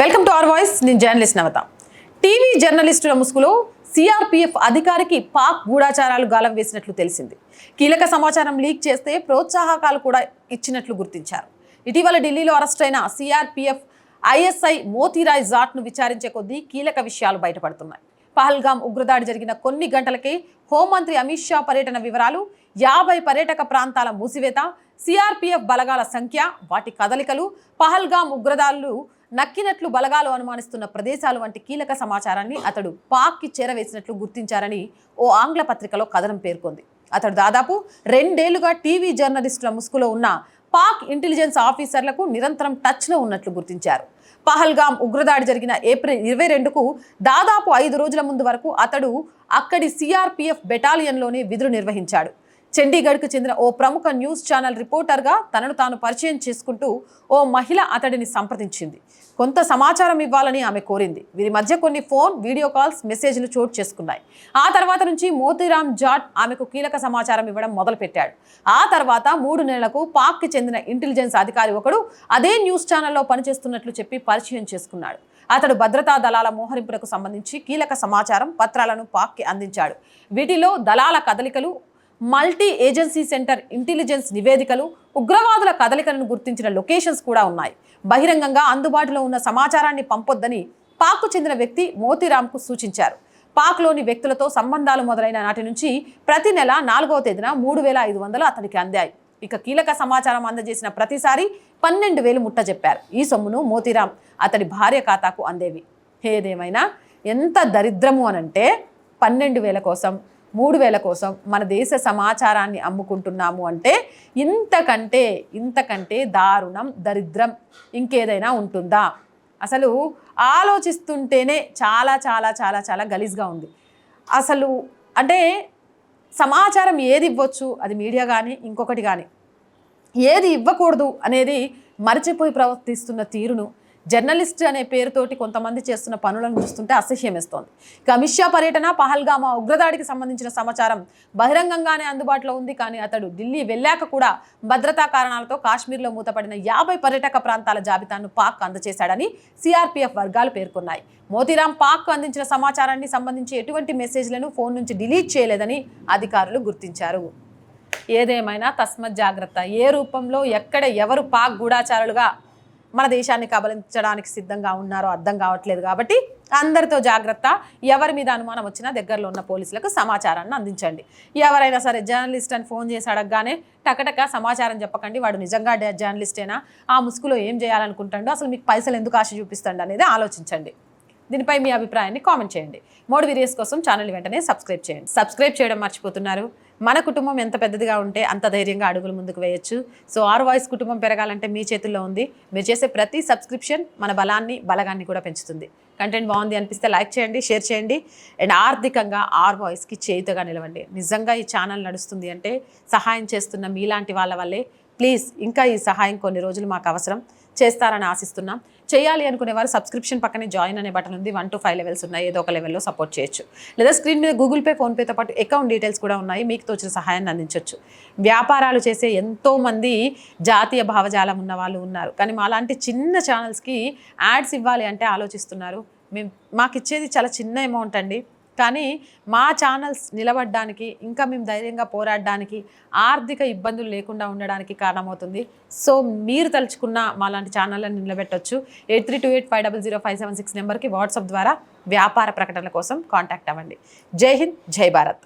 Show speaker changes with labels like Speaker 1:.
Speaker 1: Welcome to our voice నేను journalist నవత. TV జర్నలిస్టుల ముసుగులో సిఆర్పిఎఫ్ అధికారికి పాక్ గూఢాచారాలు గాలం వేసినట్లు తెలిసింది. కీలక సమాచారం లీక్ చేస్తే ప్రోత్సాహకాలు కూడా ఇచ్చినట్లు గుర్తించారు. ఇటీవల ఢిల్లీలో అరెస్ట్ అయిన సిఆర్పిఎఫ్ ఐఎస్ఐ మోతీరాయ్ జాట్ను విచారించే కొద్దీ కీలక విషయాలు బయటపడుతున్నాయి. పహల్గాం ఉగ్రదాడి జరిగిన కొన్ని గంటలకే హోంమంత్రి అమిత్ షా పర్యటన వివరాలు యాభై పర్యాటక ప్రాంతాల మూసివేత సిఆర్పిఎఫ్ బలగాల సంఖ్య వాటి కదలికలు పహల్గాం ఉగ్రదాడులు నక్కినట్లు బలగాలు అనుమానిస్తున్న ప్రదేశాలు వంటి కీలక సమాచారాన్ని అతడు పాక్కి చేరవేసినట్లు గుర్తించారని ఓ ఆంగ్ల పత్రికలో కథనం పేర్కొంది. అతడు దాదాపు రెండేళ్ళుగా టీవీ జర్నలిస్టుల ముసుగులో ఉన్న పాక్ ఇంటెలిజెన్స్ ఆఫీసర్లకు నిరంతరం టచ్లో ఉన్నట్లు గుర్తించారు. పహల్గాం ఉగ్రదాడి జరిగిన ఏప్రిల్ ఇరవై రెండుకు దాదాపు ఐదు రోజుల ముందు వరకు అతడు అక్కడి సిఆర్పిఎఫ్ బెటాలియన్లోనే విధులు నిర్వహించాడు. చండీగఢ్కు చెందిన ఓ ప్రముఖ న్యూస్ ఛానల్ రిపోర్టర్గా తనను తాను పరిచయం చేసుకుంటూ ఓ మహిళ అతడిని సంప్రదించింది. కొంత సమాచారం ఇవ్వాలని ఆమె కోరింది. వీరి మధ్య కొన్ని ఫోన్ వీడియో కాల్స్ మెసేజ్లు చోటు చేసుకున్నాయి. ఆ తర్వాత నుంచి మోతీరామ్ జాట్ ఆమెకు కీలక సమాచారం ఇవ్వడం మొదలుపెట్టాడు. ఆ తర్వాత మూడు నెలలకు పాక్కి చెందిన ఇంటెలిజెన్స్ అధికారి ఒకడు అదే న్యూస్ ఛానల్లో పనిచేస్తున్నట్లు చెప్పి పరిచయం చేసుకున్నాడు. అతడు భద్రతా దళాల మోహరింపులకు సంబంధించి కీలక సమాచారం పత్రాలను పాక్కి అందించాడు. వీటిలో దళాల కదలికలు మల్టీ ఏజెన్సీ సెంటర్ ఇంటెలిజెన్స్ నివేదికలు ఉగ్రవాదుల కదలికలను గుర్తించిన లొకేషన్స్ కూడా ఉన్నాయి. బహిరంగంగా అందుబాటులో ఉన్న సమాచారాన్ని పంపొద్దని పాక్కు చెందిన వ్యక్తి మోతీరామ్కు సూచించారు. పాక్లోని వ్యక్తులతో సంబంధాలు మొదలైన నాటి నుంచి ప్రతి నెల నాలుగవ తేదీన మూడు వేల ఐదు వందలు అతనికి అందాయి. ఇక కీలక సమాచారం అందజేసిన ప్రతిసారి పన్నెండు వేలు ముట్టజెప్పారు ఈ సొమ్మును మోతీరామ్ అతడి భార్య ఖాతాకు అందేవి. ఏదేమైనా ఎంత దరిద్రము అనంటే పన్నెండు వేల కోసం మూడు వేల కోసం మన దేశ సమాచారాన్ని అమ్ముకుంటున్నాము అంటే ఇంతకంటే ఇంతకంటే దారుణం దరిద్రం ఇంకేదైనా ఉంటుందా? అసలు ఆలోచిస్తుంటేనే చాలా చాలా చాలా చాలా గలీజ్గా ఉంది. అసలు అంటే సమాచారం ఏది ఇవ్వచ్చు? అది మీడియా కానీ ఇంకొకటి కానీ ఏది ఇవ్వకూడదు అనేది మరచిపోయి ప్రవర్తిస్తున్న తీరును జర్నలిస్ట్ అనే పేరుతోటి కొంతమంది చేస్తున్న పనులను చూస్తుంటే అసహ్యమేస్తోంది. కమిషా ఇక అమిత్ షా పర్యటన పహల్గామా ఉగ్రదాడికి సంబంధించిన సమాచారం బహిరంగంగానే అందుబాటులో ఉంది. కానీ అతడు ఢిల్లీ వెళ్ళాక కూడా భద్రతా కారణాలతో కాశ్మీర్లో మూతపడిన యాభై పర్యాటక ప్రాంతాల జాబితాను పాక్ అందజేశాడని సిఆర్పీఎఫ్ వర్గాలు పేర్కొన్నాయి. మోతీరాం పాక్ అందించిన సమాచారాన్ని సంబంధించి ఎటువంటి మెసేజ్లను ఫోన్ నుంచి డిలీట్ చేయలేదని అధికారులు గుర్తించారు. ఏదేమైనా తస్మత్ జాగ్రత్త. ఏ రూపంలో ఎక్కడ ఎవరు పాక్ గూఢాచారులుగా మన దేశాన్ని కబలించడానికి సిద్ధంగా ఉన్నారో అర్థం కావట్లేదు కాబట్టి అందరితో జాగ్రత్త. ఎవరి మీద అనుమానం వచ్చినా దగ్గరలో ఉన్న పోలీసులకు సమాచారాన్ని అందించండి. ఎవరైనా సరే జర్నలిస్ట్ అని ఫోన్ చేసి అడగగానే టకటక సమాచారం చెప్పకండి. వాడు నిజంగా జర్నలిస్టేనా? ఆ ముసుగులో ఏం చేయాలనుకుంటాడో? అసలు మీకు పైసలు ఎందుకు ఆశ చూపిస్తాడు? అనేది ఆలోచించండి. దీనిపై మీ అభిప్రాయాన్ని కామెంట్ చేయండి. మోడ్ వీడియోస్ కోసం ఛానల్ వెంటనే సబ్స్క్రైబ్ చేయండి. సబ్స్క్రైబ్ చేయడం మర్చిపోతున్నారు. మన కుటుంబం ఎంత పెద్దదిగా ఉంటే అంత ధైర్యంగా అడుగులు ముందుకు వేయొచ్చు. సో ఆర్ వాయిస్ కుటుంబం పెరగాలంటే మీ చేతుల్లో ఉంది. మీరు చేసే ప్రతి సబ్స్క్రిప్షన్ మన బలాన్ని బలగాన్ని కూడా పెంచుతుంది. కంటెంట్ బాగుంది అనిపిస్తే లైక్ చేయండి షేర్ చేయండి. అండ్ ఆర్థికంగా ఆర్ వాయిస్కి చేయుతగా నిలవండి. నిజంగా ఈ ఛానల్ నడుస్తుంది అంటే సహాయం చేస్తున్న మీలాంటి వాళ్ళ వల్లే. ప్లీజ్ ఇంకా ఈ సహాయం కొన్ని రోజులు మాకు అవసరం. చేస్తారని ఆశిస్తున్నాం. చేయాలి అనుకునే వారు సబ్స్క్రిప్షన్ పక్కనే జాయిన్ అనే బటన్ ఉంది. వన్ టు ఫైవ్ లెవెల్స్ ఉన్నాయి. ఏదో ఒక లెవెల్లో సపోర్ట్ చేయొచ్చు. లేదా స్క్రీన్ మీద గూగుల్ పే ఫోన్పేతో పాటు అకౌంట్ డీటెయిల్స్ కూడా ఉన్నాయి. మీకు తోచిన సహాయాన్ని అందించవచ్చు వ్యాపారాలు చేసే ఎంతోమంది జాతీయ భావజాలం ఉన్న వాళ్ళు ఉన్నారు. కానీ మాలాంటి చిన్న ఛానల్స్కి యాడ్స్ ఇవ్వాలి అంటే ఆలోచిస్తున్నారు. మేము మాకు ఇచ్చేది చాలా చిన్న అమౌంట్ అండి. కానీ మా ఛానల్స్ నిలబడడానికి ఇంకా మేము ధైర్యంగా పోరాడడానికి ఆర్థిక ఇబ్బందులు లేకుండా ఉండడానికి కారణమవుతుంది. సో మీరు తలుచుకున్న మా లాంటి ఛానళ్ళని నిలబెట్టొచ్చు. Eight three two eight five double zero five seven six నెంబర్కి వాట్సాప్ ద్వారా వ్యాపార ప్రకటనల కోసం కాంటాక్ట్ అవ్వండి. జై హింద్ జై భారత్.